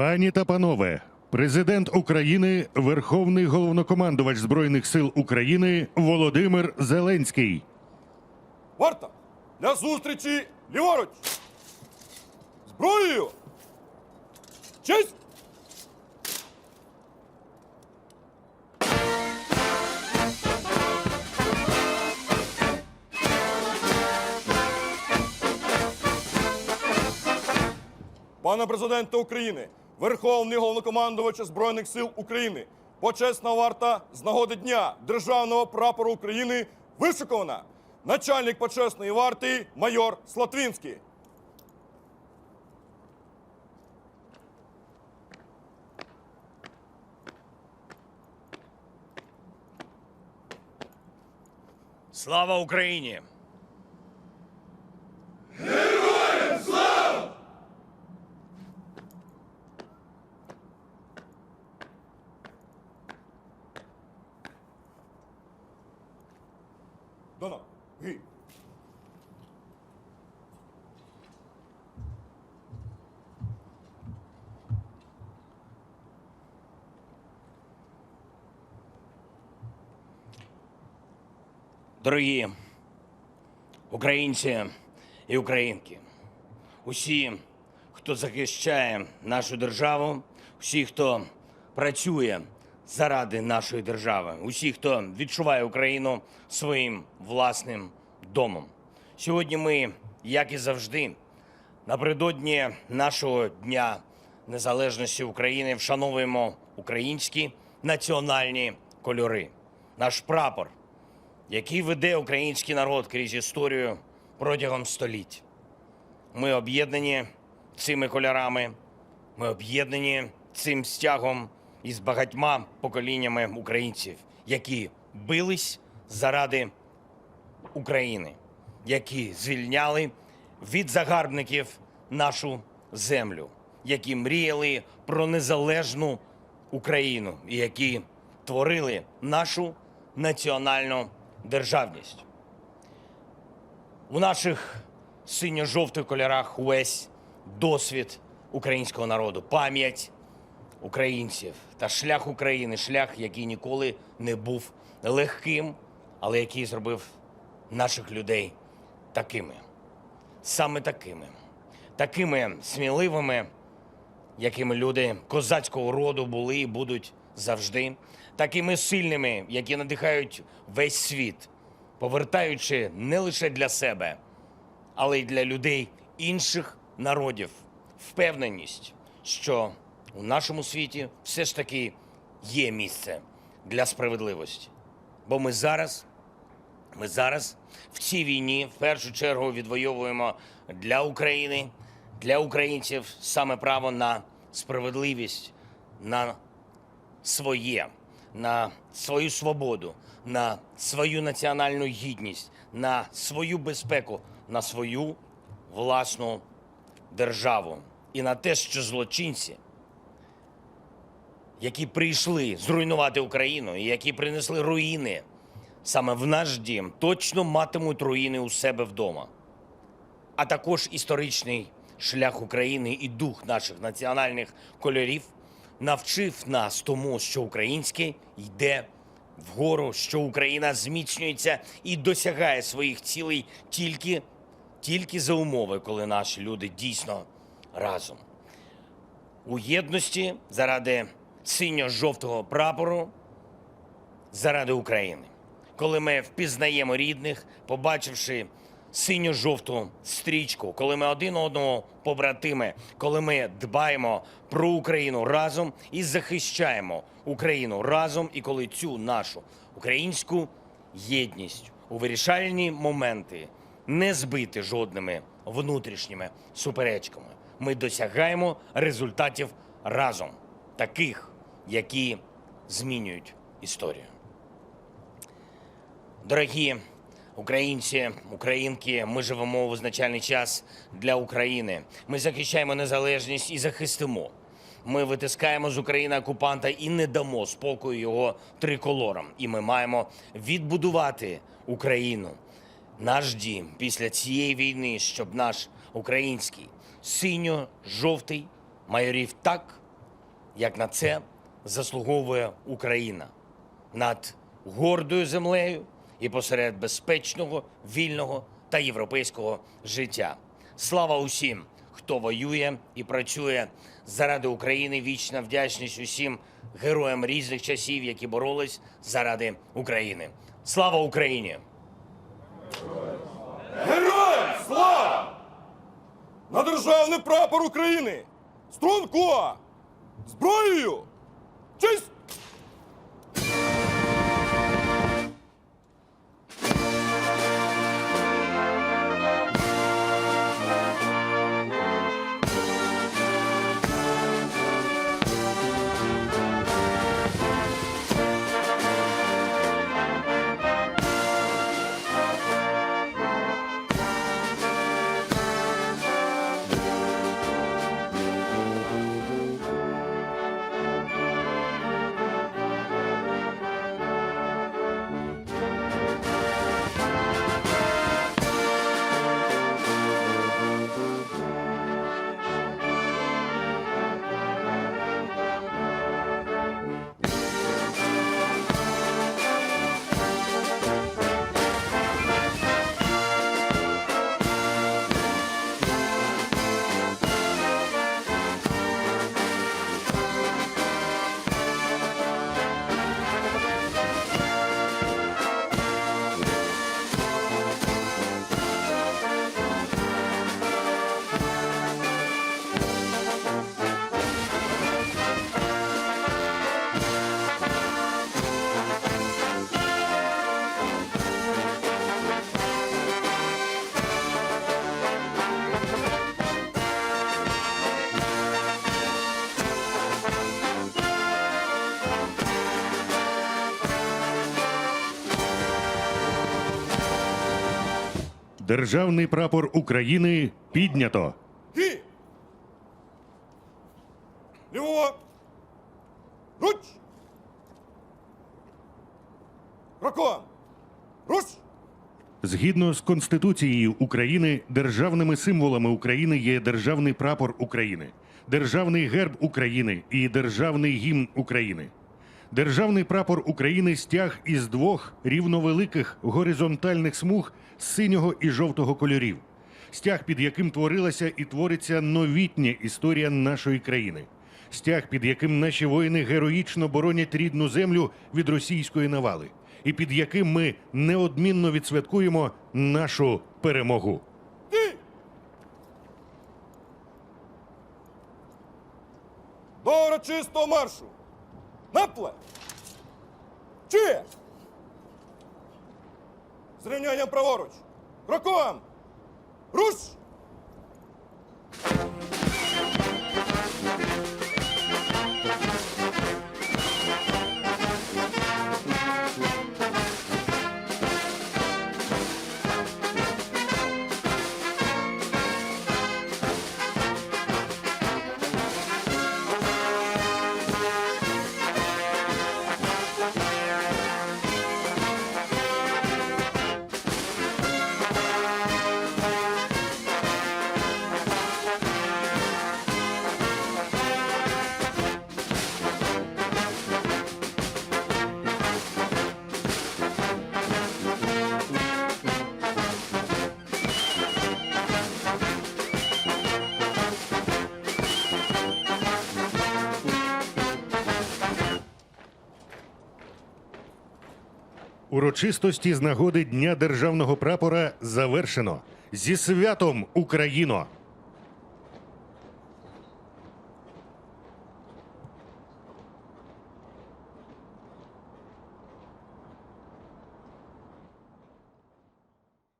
Пані та панове, президент України, Верховний головнокомандувач Збройних сил України Володимир Зеленський. Варта! Для зустрічі ліворуч! Зброєю! Честь! Пане президенте України, Верховний головнокомандувач Збройних сил України, почесна варта з нагоди Дня Державного прапору України вишикована. Начальник почесної варти майор Слатвінський. Слава Україні! Дона, ги. Дорогі українці і українки, усі, хто захищає нашу державу, усі, хто працює заради нашої держави, усі, хто відчуває Україну своїм власним домом. Сьогодні ми, як і завжди, напередодні нашого Дня Незалежності України вшановуємо українські національні кольори, наш прапор який веде український народ крізь історію протягом століть. Ми об'єднані цими кольорами, ми об'єднані цим стягом із багатьма поколіннями українців, які бились заради України, які звільняли від загарбників нашу землю, які мріяли про незалежну Україну і які творили нашу національну державність. У наших синьо-жовтих кольорах увесь досвід українського народу, пам'ять українців та шлях України, шлях, який ніколи не був легким, але який зробив наших людей такими, саме такими, такими сміливими, якими люди козацького роду були і будуть завжди, такими сильними, які надихають весь світ, повертаючи не лише для себе, але й для людей інших народів. Впевненість, що у нашому світі все ж таки є місце для справедливості. Бо ми зараз ми зараз в цій війні в першу чергу відвоюємо для України, для українців саме право на справедливість, на своє, на свою свободу, на свою національну гідність, на свою безпеку, на свою власну державу і на те, що злочинці, які прийшли зруйнувати Україну і які принесли руїни саме в наш дім, точно матимуть руїни у себе вдома. А також історичний шлях України і дух наших національних кольорів навчив нас тому, що українське йде вгору, що Україна зміцнюється і досягає своїх цілей тільки, тільки за умови, коли наші люди дійсно разом у єдності заради синьо-жовтого прапору, заради України. Коли ми впізнаємо рідних, побачивши синьо-жовту стрічку, коли ми один одного побратими, коли ми дбаємо про Україну разом і захищаємо Україну разом, і коли цю нашу українську єдність у вирішальні моменти не збити жодними внутрішніми суперечками, ми досягаємо результатів разом, таких, які змінюють історію. Дорогі українці, українки, ми живемо у визначальний час для України. Ми захищаємо незалежність і захистимо. Ми витискаємо з України окупанта і не дамо спокою його триколорам. І ми маємо відбудувати Україну, наш дім після цієї війни, щоб наш український синьо-жовтий майорів так, як на це заслуговує Україна над гордою землею і посеред безпечного, вільного та європейського життя. Слава усім, хто воює і працює заради України. Вічна вдячність усім героям різних часів, які боролись заради України. Слава Україні! Героям слава! На державний прапор України! Струнко! Зброєю! Державний прапор України піднято. Руч! Кроком! Руч! Згідно з Конституцією України, державними символами України є державний прапор України, державний герб України і державний гімн України. Державний прапор України стяг із двох рівновеликих горизонтальних смуг синього і жовтого кольорів. Стяг, під яким творилася і твориться новітня історія нашої країни. Стяг, під яким наші воїни героїчно боронять рідну землю від російської навали, і під яким ми неодмінно відсвяткуємо нашу перемогу. До урочистого маршу! Напле! Чи! З праворуч! Кроком! Руш! Урочистості з нагоди Дня державного прапора завершено. Зі святом Україно!